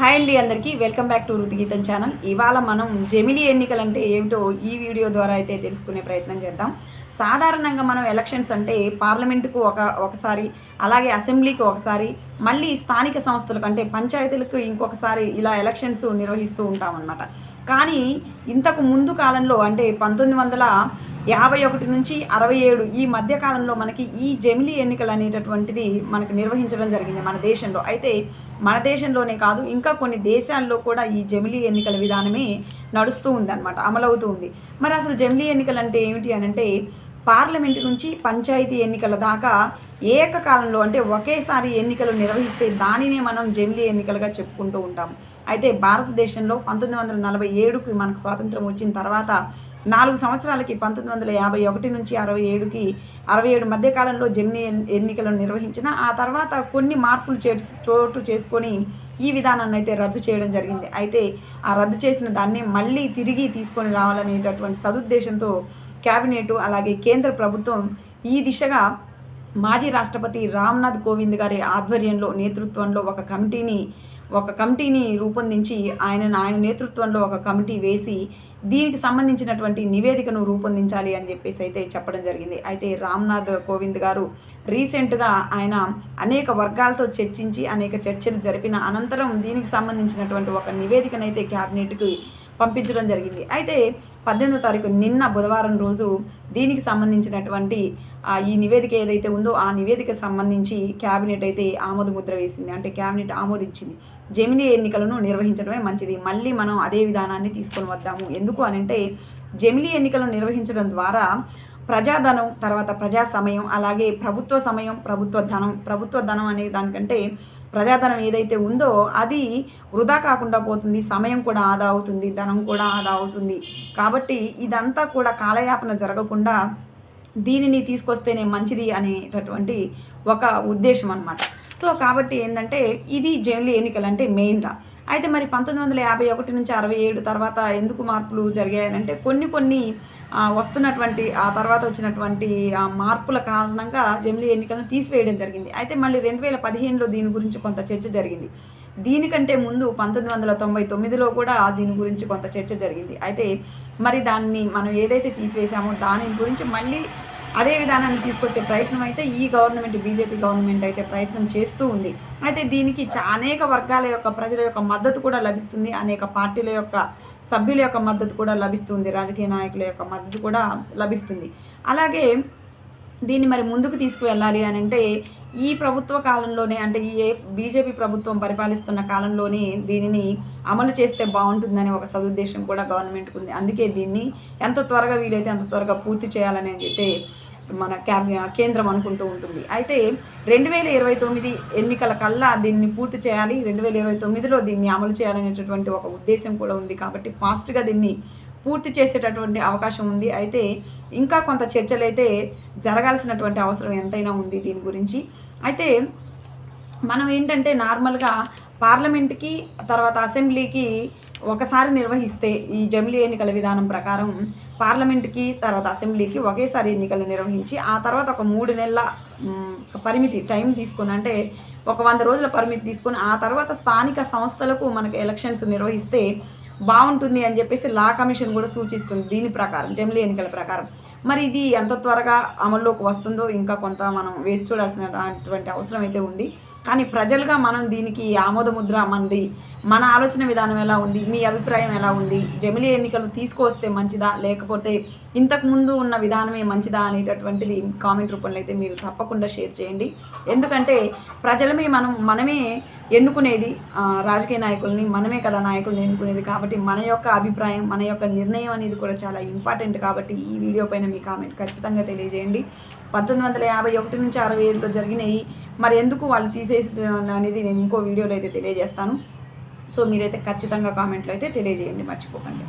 Hi అండి అందరికీ. Welcome back to Ruthigeetham channel. ఇవాళ మనం జమిలీ ఎన్నికలు అంటే ఏమిటో ఈ వీడియో ద్వారా అయితే తెలుసుకునే ప్రయత్నం చేద్దాం. సాధారణంగా మనం ఎలక్షన్స్ అంటే పార్లమెంటుకు ఒక ఒకసారి అలాగే అసెంబ్లీకి ఒకసారి మళ్ళీ స్థానిక సంస్థలకు అంటే పంచాయతీలకు ఇంకొకసారి ఇలా ఎలక్షన్స్ నిర్వహిస్తూ ఉంటామన్నమాట. కానీ ఇంతకు ముందు కాలంలో అంటే పంతొమ్మిది వందల యాభై ఒకటి నుంచి అరవై ఏడు ఈ మధ్య కాలంలో మనకి ఈ జమిలీ ఎన్నికలు అనేటటువంటిది మనకు నిర్వహించడం జరిగింది మన దేశంలో. అయితే మన దేశంలోనే కాదు ఇంకా కొన్ని దేశాల్లో కూడా ఈ జమిలీ ఎన్నికల విధానమే నడుస్తూ ఉందన్నమాట అమలవుతూ ఉంది. మరి అసలు జమిలీ ఎన్నికలు అంటే ఏమిటి అని అంటే పార్లమెంటు నుంచి పంచాయతీ ఎన్నికల దాకా ఏకకాలంలో అంటే ఒకేసారి ఎన్నికలు నిర్వహిస్తే దానినే మనం జమిలీ ఎన్నికలుగా చెప్పుకుంటూ ఉంటాం. అయితే భారతదేశంలో పంతొమ్మిది వందల నలభై ఏడుకి మనకు స్వాతంత్రం వచ్చిన తర్వాత నాలుగు సంవత్సరాలకి పంతొమ్మిది వందల యాభై ఒకటి నుంచి అరవై ఏడుకి అరవై ఏడు మధ్యకాలంలో జమిలీ ఎన్నికలను నిర్వహించిన ఆ తర్వాత కొన్ని మార్పులు చే చోటు చేసుకొని ఈ విధానాన్ని అయితే రద్దు చేయడం జరిగింది. అయితే ఆ రద్దు చేసిన దాన్ని మళ్ళీ తిరిగి తీసుకొని రావాలనేటటువంటి సదుద్దేశంతో క్యాబినెట్ అలాగే కేంద్ర ప్రభుత్వం ఈ దిశగా మాజీ రాష్ట్రపతి రామ్నాథ్ కోవింద్ గారి ఆధ్వర్యంలో నేతృత్వంలో ఒక కమిటీని ఒక కమిటీని రూపొందించి ఆయన ఆయన నేతృత్వంలో ఒక కమిటీ వేసి దీనికి సంబంధించినటువంటి నివేదికను రూపొందించాలి అని చెప్పేసి అయితే చెప్పడం జరిగింది. అయితే రామ్నాథ్ కోవింద్ గారు రీసెంట్గా ఆయన అనేక వర్గాలతో చర్చించి అనేక చర్చలు జరిపిన అనంతరం దీనికి సంబంధించినటువంటి ఒక నివేదికనైతే క్యాబినెట్కి పంపించడం జరిగింది. అయితే పద్దెనిమిదో తారీఖు నిన్న బుధవారం రోజు దీనికి సంబంధించినటువంటి ఈ నివేదిక ఏదైతే ఉందో ఆ నివేదిక సంబంధించి క్యాబినెట్ అయితే ఆమోద ముద్ర వేసింది. అంటే క్యాబినెట్ ఆమోదించింది. జమినీ ఎన్నికలను నిర్వహించడమే మంచిది. మళ్ళీ మనం అదే విధానాన్ని తీసుకొని వద్దాము. ఎందుకు అనంటే జమిలీ ఎన్నికలను నిర్వహించడం ద్వారా ప్రజాధనం తర్వాత ప్రజా సమయం అలాగే ప్రభుత్వ సమయం ప్రభుత్వ ధనం ప్రభుత్వ ధనం అనే దానికంటే ప్రజాధనం ఏదైతే ఉందో అది వృధా కాకుండా పోతుంది సమయం కూడా ఆదా అవుతుంది ధనం కూడా ఆదా అవుతుంది. కాబట్టి ఇదంతా కూడా కాలయాపన జరగకుండా దీనిని తీసుకొస్తేనే మంచిది అనేటటువంటి ఒక ఉద్దేశం అనమాట సో కాబట్టి ఏంటంటే ఇది జైలు ఎన్నికలు అంటే మెయిన్గా. అయితే మరి పంతొమ్మిది వందల యాభై ఒకటి నుంచి అరవై ఏడు తర్వాత ఎందుకు మార్పులు జరిగాయనంటే కొన్ని కొన్ని వస్తున్నటువంటి ఆ తర్వాత వచ్చినటువంటి మార్పుల కారణంగా జమిలీ ఎన్నికలను తీసివేయడం జరిగింది. అయితే మళ్ళీ రెండు వేల పదిహేనులో దీని గురించి కొంత చర్చ జరిగింది. దీనికంటే ముందు పంతొమ్మిది వందల తొంభై తొమ్మిదిలో కూడా దీని గురించి కొంత చర్చ జరిగింది. అయితే మరి దాన్ని మనం ఏదైతే తీసివేసామో దాని గురించి మళ్ళీ అదే విధానాన్ని తీసుకొచ్చే ప్రయత్నం అయితే ఈ గవర్నమెంట్ బీజేపీ గవర్నమెంట్ అయితే ప్రయత్నం చేస్తూ ఉంది. అయితే దీనికి అనేక వర్గాల యొక్క ప్రజల యొక్క మద్దతు కూడా లభిస్తుంది. అనేక పార్టీల యొక్క సభ్యుల యొక్క మద్దతు కూడా లభిస్తుంది. రాజకీయ నాయకుల యొక్క మద్దతు కూడా లభిస్తుంది. అలాగే దీన్ని మరి ముందుకు తీసుకువెళ్ళాలి అని అంటే ఈ ప్రభుత్వ కాలంలోనే అంటే ఈ బీజేపీ ప్రభుత్వం పరిపాలిస్తున్న కాలంలోనే దీనిని అమలు చేస్తే బాగుంటుందని ఒక సదుద్దేశం కూడా గవర్నమెంట్కి ఉంది. అందుకే దీన్ని ఎంత త్వరగా వీలైతే అంత త్వరగా పూర్తి చేయాలని అయితే మన క్యాబ్ కేంద్రం అనుకుంటూ ఉంటుంది. అయితే రెండు వేల ఇరవై తొమ్మిది ఎన్నికల కల్లా దీన్ని పూర్తి చేయాలి. రెండు వేల ఇరవై తొమ్మిదిలో దీన్ని అమలు చేయాలనేటటువంటి ఒక ఉద్దేశం కూడా ఉంది కాబట్టి ఫాస్ట్గా దీన్ని పూర్తి చేసేటటువంటి అవకాశం ఉంది. అయితే ఇంకా కొంత చర్చలు అయితే జరగాల్సినటువంటి అవసరం ఎంతైనా ఉంది దీని గురించి. అయితే మనం ఏంటంటే నార్మల్గా పార్లమెంట్కి తర్వాత అసెంబ్లీకి ఒకసారి నిర్వహిస్తే ఈ జమిలీ ఎన్నికల విధానం ప్రకారం పార్లమెంట్కి తర్వాత అసెంబ్లీకి ఒకేసారి ఎన్నికలు నిర్వహించి ఆ తర్వాత ఒక మూడు నెలల పరిమితి టైం తీసుకుని అంటే ఒక వంద రోజుల పరిమితి తీసుకొని ఆ తర్వాత స్థానిక సంస్థలకు మనకు ఎలక్షన్స్ నిర్వహిస్తే బాగుంటుంది అని చెప్పేసి లా కమిషన్ కూడా సూచిస్తుంది దీని ప్రకారం జమిలీ ఎన్నికల ప్రకారం. మరి ఇది ఎంత త్వరగా అమల్లోకి వస్తుందో ఇంకా కొంత మనం వేసి చూడాల్సినటువంటి అవసరం అయితే ఉంది. కానీ ప్రజలుగా మనం దీనికి ఆమోదముద్ర మంది మనది మన ఆలోచన విధానం ఎలా ఉంది? మీ అభిప్రాయం ఎలా ఉంది? జమిలీ ఎన్నికలు తీసుకొస్తే మంచిదా? లేకపోతే ఇంతకుముందు ఉన్న విధానమే మంచిదా అనేటటువంటిది కామెంట్ రూపంలో అయితే మీరు తప్పకుండా షేర్ చేయండి. ఎందుకంటే ప్రజలమే మనం మనమే ఎన్నుకునేది రాజకీయ నాయకుల్ని మనమే కదా నాయకుల్ని ఎన్నుకునేది కాబట్టి మన యొక్క అభిప్రాయం మన యొక్క నిర్ణయం అనేది కూడా చాలా ఇంపార్టెంట్ కాబట్టి ఈ వీడియో పైన మీ కామెంట్ ఖచ్చితంగా తెలియజేయండి. పంతొమ్మిది వందల యాభై ఒకటి నుంచి అరవై ఏడులో జరిగినాయి మరి ఎందుకు వాళ్ళు తీసేసి అనేది నేను ఇంకో వీడియోలో అయితే తెలియజేస్తాను. సో మీరైతే ఖచ్చితంగా కామెంట్లో అయితే తెలియజేయండి మర్చిపోకండి.